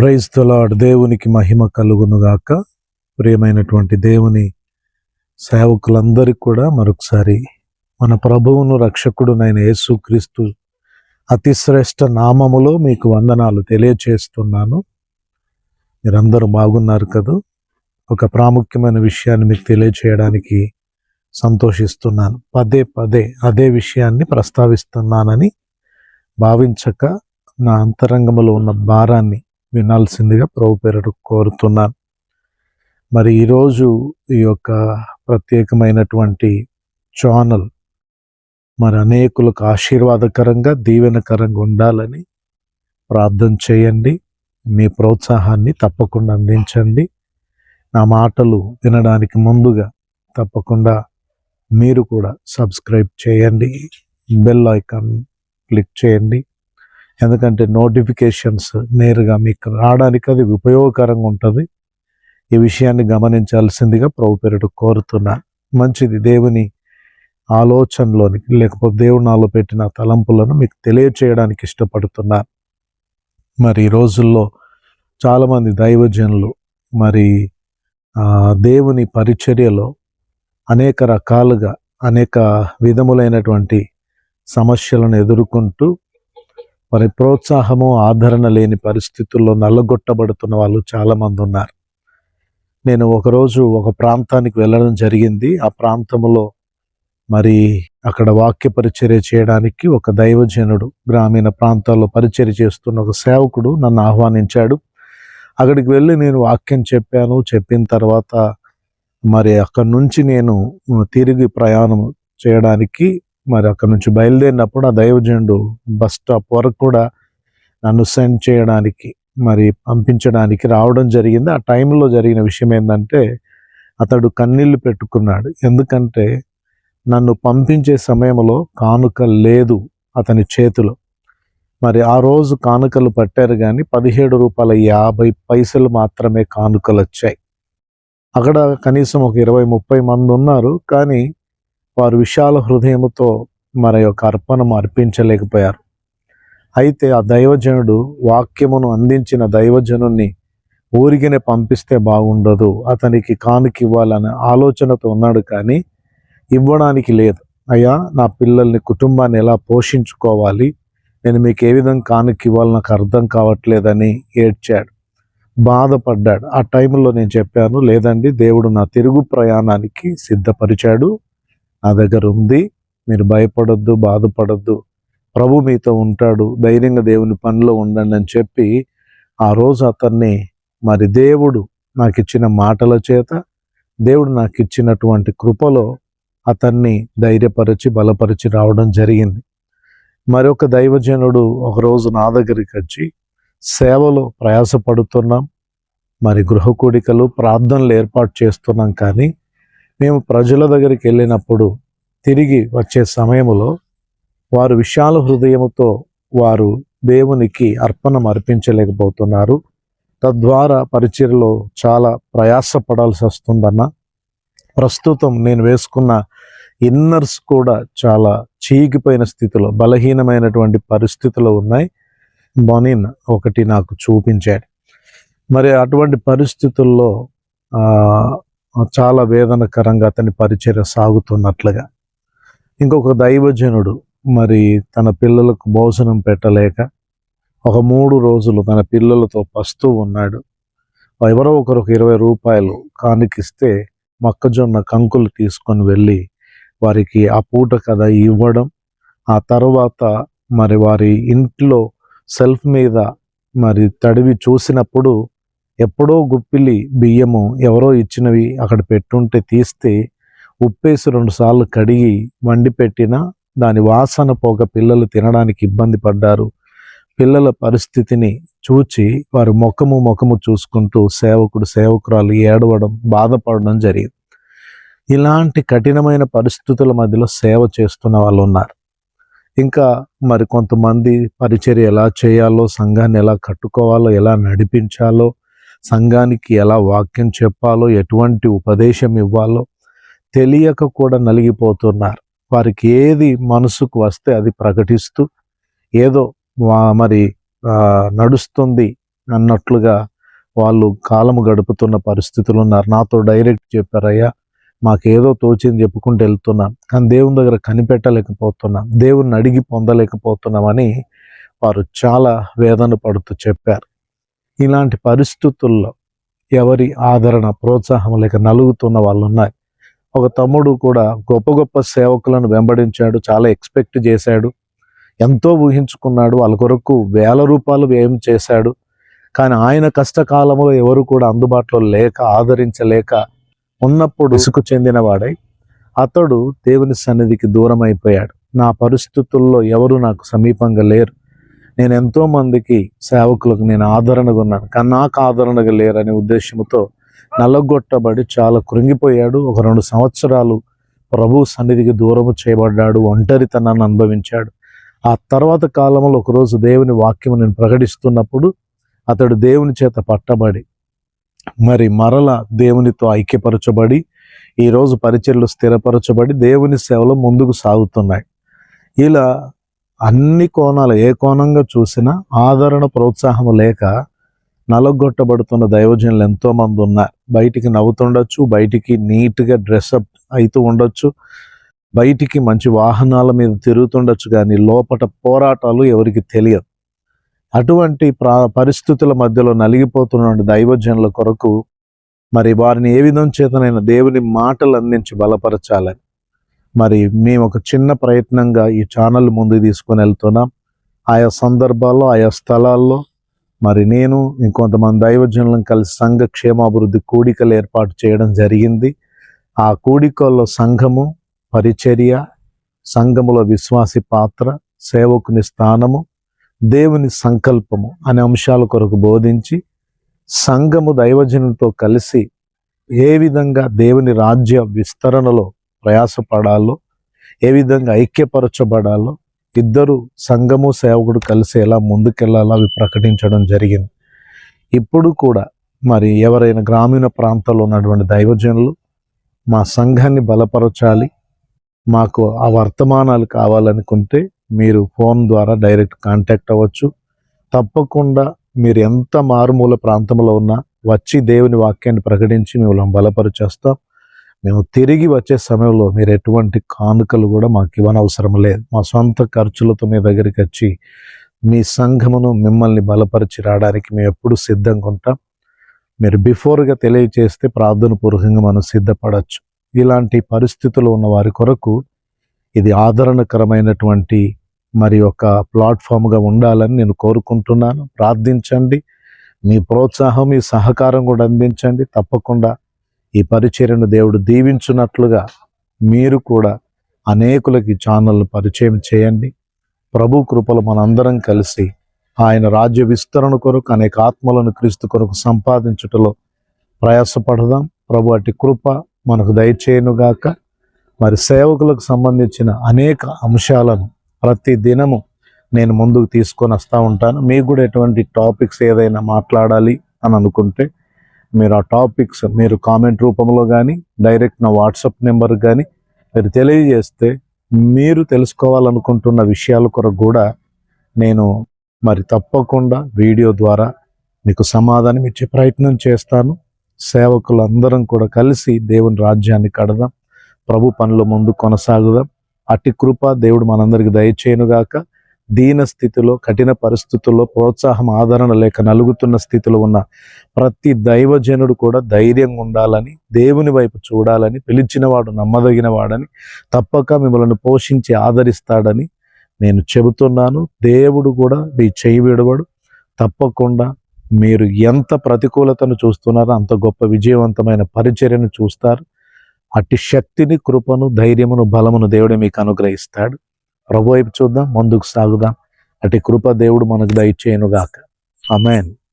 క్రైస్తలాడ్ దేవునికి మహిమ కలుగునుగాక. ప్రియమైనటువంటి దేవుని సేవకులందరికీ కూడా మరొకసారి మన ప్రభువును రక్షకుడునైన యేసుక్రీస్తు అతిశ్రేష్ట నామములో మీకు వందనాలు తెలియచేస్తున్నాను. మీరందరూ బాగున్నారు కదూ? ఒక ప్రాముఖ్యమైన విషయాన్ని మీకు తెలియచేయడానికి సంతోషిస్తున్నాను. పదే పదే అదే విషయాన్ని ప్రస్తావిస్తున్నానని భావించక నా అంతరంగంలో ఉన్న భారాన్ని వినాల్సిందిగా ప్రభు పేరట కోరుతున్నాను. మరి ఈరోజు ఈ యొక్క ప్రత్యేకమైనటువంటి ఛానల్ మరి అనేకులకు ఆశీర్వాదకరంగా దీవెనకరంగా ఉండాలని ప్రార్థన చేయండి. మీ ప్రోత్సాహాన్ని తప్పకుండా అందించండి. నా మాటలు వినడానికి ముందుగా తప్పకుండా మీరు కూడా సబ్స్క్రైబ్ చేయండి. బెల్ ఐకాన్ క్లిక్ చేయండి. ఎందుకంటే నోటిఫికేషన్స్ నేరుగా మీకు రావడానికి అది ఉపయోగకరంగా ఉంటుంది. ఈ విషయాన్ని గమనించాల్సిందిగా ప్రభు పేరుడు కోరుతున్నా. మంచిది దేవుని ఆలోచనలోనికి లేకపోతే దేవుడు నాలో పెట్టిన తలంపులను మీకు తెలియచేయడానికి ఇష్టపడుతున్నా. మరి ఈ రోజుల్లో చాలామంది దైవజనులు మరి దేవుని పరిచర్యలో అనేక రకాలుగా అనేక విధములైనటువంటి సమస్యలను ఎదుర్కొంటూ మరి ప్రోత్సాహము ఆదరణ లేని పరిస్థితుల్లో నల్లగొట్టబడుతున్న వాళ్ళు చాలామంది ఉన్నారు. నేను ఒకరోజు ఒక ప్రాంతానికి వెళ్ళడం జరిగింది. ఆ ప్రాంతంలో మరి అక్కడ వాక్య పరిచర్య చేయడానికి ఒక దైవజనుడు గ్రామీణ ప్రాంతాల్లో పరిచర్య చేస్తున్న ఒక సేవకుడు నన్ను ఆహ్వానించాడు. అక్కడికి వెళ్ళి నేను వాక్యం చెప్పాను. చెప్పిన తర్వాత మరి అక్కడి నుంచి నేను తిరిగి ప్రయాణం చేయడానికి మరి అక్కడి నుంచి బయలుదేరినప్పుడు ఆ దైవజనుడు బస్ స్టాప్ వరకు కూడా నన్ను సెండ్ చేయడానికి మరి పంపించడానికి రావడం జరిగింది. ఆ టైంలో జరిగిన విషయం ఏంటంటే అతడు కన్నీళ్ళు పెట్టుకున్నాడు. ఎందుకంటే నన్ను పంపించే సమయంలో కానుక లేదు అతని చేతిలో. మరి ఆ రోజు కానుకలు పట్టారు కానీ పదిహేడు రూపాయల యాభై పైసలు మాత్రమే కానుకలు వచ్చాయి. అక్కడ కనీసం ఒక ఇరవై ముప్పై మంది ఉన్నారు. కానీ వారు విశాల హృదయముతో మరి యొక్క అర్పణము అర్పించలేకపోయారు. అయితే ఆ దైవజనుడు వాక్యమును అందించిన దైవజనుణ్ణి ఊరికినే పంపిస్తే బాగుండదు అతనికి కానుక ఇవ్వాలనే ఆలోచనతో ఉన్నాడు కానీ ఇవ్వడానికి లేదు. అయ్యా నా పిల్లల్ని కుటుంబాన్ని ఎలా పోషించుకోవాలి? నేను మీకు ఏ విధంగా కానుక ఇవ్వాలి నాకు అర్థం కావట్లేదని ఏడ్చాడు. బాధపడ్డాడు. ఆ టైంలో నేను చెప్పాను లేదండి దేవుడు నా తిరుగు ప్రయాణానికి సిద్ధపరిచాడు. నా దగ్గర ఉంది. మీరు భయపడొద్దు బాధపడొద్దు. ప్రభు మీతో ఉంటాడు. ధైర్యంగా దేవుని పనిలో ఉండండి అని చెప్పి ఆ రోజు అతన్ని మరి దేవుడు నాకు ఇచ్చిన మాటల చేత దేవుడు నాకు ఇచ్చినటువంటి కృపలో అతన్ని ధైర్యపరిచి బలపరిచి రావడం జరిగింది. మరొక దైవజనుడు ఒకరోజు నా దగ్గరికి వచ్చి సేవలో ప్రయాసపడుతున్నాం. మరి గృహ కూడికలు ప్రార్థనలు ఏర్పాటు చేస్తున్నాం కానీ మేము ప్రజల దగ్గరికి వెళ్ళినప్పుడు తిరిగి వచ్చే సమయంలో వారు విశాల హృదయముతో వారు దేవునికి అర్పణం అర్పించలేకపోతున్నారు. తద్వారా పరిచయలో చాలా ప్రయాసపడాల్సి వస్తుందన్న. ప్రస్తుతం నేను వేసుకున్న ఇన్నర్స్ కూడా చాలా చీకిపోయిన స్థితిలో బలహీనమైనటువంటి పరిస్థితులు ఉన్నాయి. బొనిన్ ఒకటి నాకు చూపించాడు. మరి అటువంటి పరిస్థితుల్లో చాలా వేదనకరంగా అతని పరిచర్య సాగుతున్నట్లుగా. ఇంకొక దైవజనుడు మరి తన పిల్లలకు భోజనం పెట్టలేక ఒక మూడు రోజులు తన పిల్లలతో పస్తూ ఉన్నాడు. ఎవరో ఒకరికి ఇరవై రూపాయలు కానికిస్తే మొక్కజొన్న కంకులు తీసుకొని వెళ్ళి వారికి ఆ పూట కథ ఇవ్వడం ఆ తర్వాత మరి వారి ఇంట్లో సెల్ఫ్ మీద మరి తడివి చూసినప్పుడు ఎప్పుడో గుప్పిలి బియ్యము ఎవరో ఇచ్చినవి అక్కడ పెట్టుంటే తీస్తే ఉప్పేసి రెండుసార్లు కడిగి వండి పెట్టినా దాని వాసన పోక పిల్లలు తినడానికి ఇబ్బంది పడ్డారు. పిల్లల పరిస్థితిని చూచి వారు ముఖము ముఖము చూసుకుంటూ సేవకుడు సేవకురాలు ఏడవడం బాధపడడం జరిగింది. ఇలాంటి కఠినమైన పరిస్థితుల మధ్యలో సేవ చేస్తున్న వాళ్ళు ఉన్నారు. ఇంకా మరి కొంతమంది పరిచర్య ఎలా చేయాలో సంఘాన్ని ఎలా కట్టుకోవాలో ఎలా నడిపించాలో సంఘానికి ఎలా వాక్యం చెప్పాలో ఎటువంటి ఉపదేశం ఇవ్వాలో తెలియక కూడా నలిగిపోతున్నారు. వారికి ఏది మనసుకు వస్తే అది ప్రకటిస్తూ ఏదో మరి నడుస్తుంది అన్నట్లుగా వాళ్ళు కాలము గడుపుతున్న పరిస్థితులు ఉన్నారు. నాతో డైరెక్ట్ చెప్పారయ్యా మాకేదో తోచింది చెప్పుకుంటూ వెళ్తున్నాం కానీ దేవుని దగ్గర కనిపెట్టలేకపోతున్నాం దేవుణ్ణి అడిగి పొందలేకపోతున్నామని వారు చాలా వేదన పడుతూ చెప్పారు. ఇలాంటి పరిస్థితుల్లో ఎవరి ఆదరణ ప్రోత్సాహం లేక నలుగుతున్న వాళ్ళు ఉన్నారు ఒక తమ్ముడు కూడా గొప్ప గొప్ప సేవకులను వెంబడించాడు చాలా ఎక్స్పెక్ట్ చేశాడు ఎంతో ఊహించుకున్నాడు వాళ్ళ కొరకు వేల రూపాయలు వ్యయం చేశాడు. కానీ ఆయన కష్టకాలంలో ఎవరు కూడా అందుబాటులో లేక ఆదరించలేక ఉన్నప్పుడు ఇసుకు చెందినవాడై అతడు దేవుని సన్నిధికి దూరం అయిపోయాడు నా పరిస్థితుల్లో ఎవరు నాకు సమీపంగా లేరు. నేను ఎంతో మందికి సేవకులకు నేను ఆదరణగా ఉన్నాను. కానీ నాకు ఆదరణగా లేరనే ఉద్దేశంతో నల్లగొట్టబడి చాలా కృంగిపోయాడు. ఒక రెండు సంవత్సరాలు ప్రభు సన్నిధికి దూరము చేయబడ్డాడు. ఒంటరితనాన్ని అనుభవించాడు. ఆ తర్వాత కాలంలో ఒకరోజు దేవుని వాక్యం నేను ప్రకటిస్తున్నప్పుడు అతడు దేవుని చేత పట్టబడి మరి మరల దేవునితో ఐక్యపరచబడి ఈరోజు పరిచర్లు స్థిరపరచబడి దేవుని సేవలో ముందుకు సాగుతున్నాయి. ఇలా అన్ని కోణాలు ఏ కోణంగా చూసినా ఆదరణ ప్రోత్సాహం లేక నలగొట్టబడుతున్న దైవజనులు ఎంతోమంది ఉన్నారు. బయటికి నవ్వుతుండొచ్చు బయటికి నీట్గా డ్రెస్అప్ అవుతూ ఉండొచ్చు బయటికి మంచి వాహనాల మీద తిరుగుతుండొచ్చు కానీ లోపల పోరాటాలు ఎవరికి తెలియదు. అటువంటి ప్రా పరిస్థితుల మధ్యలో నలిగిపోతున్న దైవజనుల కొరకు మరి వారిని ఏ విధం చేతనైనా దేవుని మాటలు అందించి బలపరచాలని మరి మేము ఒక చిన్న ప్రయత్నంగా ఈ ఛానల్ ముందు తీసుకొని వెళ్తున్నాం. ఆయా సందర్భాల్లో ఆయా స్థలాల్లో మరి నేను ఇంకొంతమంది దైవజనులను కలిసి సంఘ క్షేమాభివృద్ధి కూడికలు ఏర్పాటు చేయడం జరిగింది. ఆ కూడికల్లో సంఘము పరిచర్య సంఘములో విశ్వాసి పాత్ర సేవకుని స్థానము దేవుని సంకల్పము అనే అంశాల కొరకు బోధించి సంఘము దైవజనులతో కలిసి ఏ విధంగా దేవుని రాజ్య విస్తరణలో ప్రయాసపడాలో ఏ విధంగా ఐక్యపరచబడాలో ఇద్దరు సంఘము సేవకుడు కలిసి ఎలా ముందుకెళ్ళాలో అవి ప్రకటించడం జరిగింది. ఇప్పుడు కూడా మరి ఎవరైనా గ్రామీణ ప్రాంతాల్లో ఉన్నటువంటి దైవజనులు మా సంఘాన్ని బలపరచాలి మాకు ఆ వర్తమానాలు కావాలనుకుంటే మీరు ఫోన్ ద్వారా డైరెక్ట్ కాంటాక్ట్ అవ్వచ్చు. తప్పకుండా మీరు ఎంత మారుమూల ప్రాంతంలో ఉన్నా వచ్చి దేవుని వాక్యాన్ని ప్రకటించి మిమ్మల్ని బలపరిచేస్తాం. మేము తిరిగి వచ్చే సమయంలో మీరు ఎటువంటి కానుకలు కూడా మాకు ఇవ్వనవసరం లేదు. మా సొంత ఖర్చులతో మీ దగ్గరికి వచ్చి మీ సంఘమును మిమ్మల్ని బలపరిచి రావడానికి మేము ఎప్పుడు సిద్ధంగా ఉంటాం. మీరు బిఫోర్గా తెలియచేస్తే ప్రార్థన పూర్వకంగా మనం సిద్ధపడవచ్చు ఇలాంటి పరిస్థితులు ఉన్న వారి కొరకు ఇది ఆదరణకరమైనటువంటి మరి ఒక ప్లాట్ఫామ్గా ఉండాలని నేను కోరుకుంటున్నాను. ప్రార్థించండి. మీ ప్రోత్సాహం మీ సహకారం కూడా అందించండి. తప్పకుండా ఈ పరిచర్యను దేవుడు దీవించున్నట్లుగా మీరు కూడా అనేకులకి ఛానల్ను పరిచయం చేయండి. ప్రభు కృపలు మనందరం కలిసి ఆయన రాజ్య విస్తరణ కొరకు అనేక ఆత్మలను క్రీస్తు కొరకు సంపాదించుటలో ప్రయాసపడదాం. ప్రభు అటు కృప మనకు దయచేయనుగాక. మరి సేవకులకు సంబంధించిన అనేక అంశాలను ప్రతి దినము నేను ముందుకు తీసుకొని వస్తూ ఉంటాను. మీకు కూడా ఎటువంటి టాపిక్స్ ఏదైనా మాట్లాడాలి అని అనుకుంటే మీరు ఆ టాపిక్స్ మీరు కామెంట్ రూపంలో కానీ డైరెక్ట్ నా వాట్సాప్ నెంబర్ కానీ మీరు తెలియజేస్తే మీరు తెలుసుకోవాలనుకుంటున్న విషయాల కొరకు కూడా నేను మరి తప్పకుండా వీడియో ద్వారా మీకు సమాధానం ఇచ్చే ప్రయత్నం చేస్తాను. సేవకులందరం కూడా కలిసి దేవుని రాజ్యాన్ని కడదాం. ప్రభు పనుల ముందు కొనసాగుదాం. అట్టి కృప దేవుడు మనందరికి దయచేయనుగాక. దీన స్థితిలో కఠిన పరిస్థితుల్లో ప్రోత్సాహం ఆదరణ లేక నలుగుతున్న స్థితిలో ఉన్న ప్రతి దైవజనుడు కూడా ధైర్యంగా ఉండాలని దేవుని వైపు చూడాలని పిలిచినవాడు నమ్మదగిన వాడని తప్పక మిమ్మల్ని పోషించి ఆదరిస్తాడని నేను చెబుతున్నాను. దేవుడు కూడా మీ చేయి విడవడు. తప్పకుండా మీరు ఎంత ప్రతికూలతను చూస్తున్నారో అంత గొప్ప విజయవంతమైన పరిచర్యను చూస్తారు. అట్టి శక్తిని కృపను ధైర్యమును బలమును దేవుడే మీకు అనుగ్రహిస్తాడు. ప్రభు వైపు చూద్దాం ముందుకు సాగుదాం. అటు కృప దేవుడు మనకు దయచేయనుగాక. అమెన్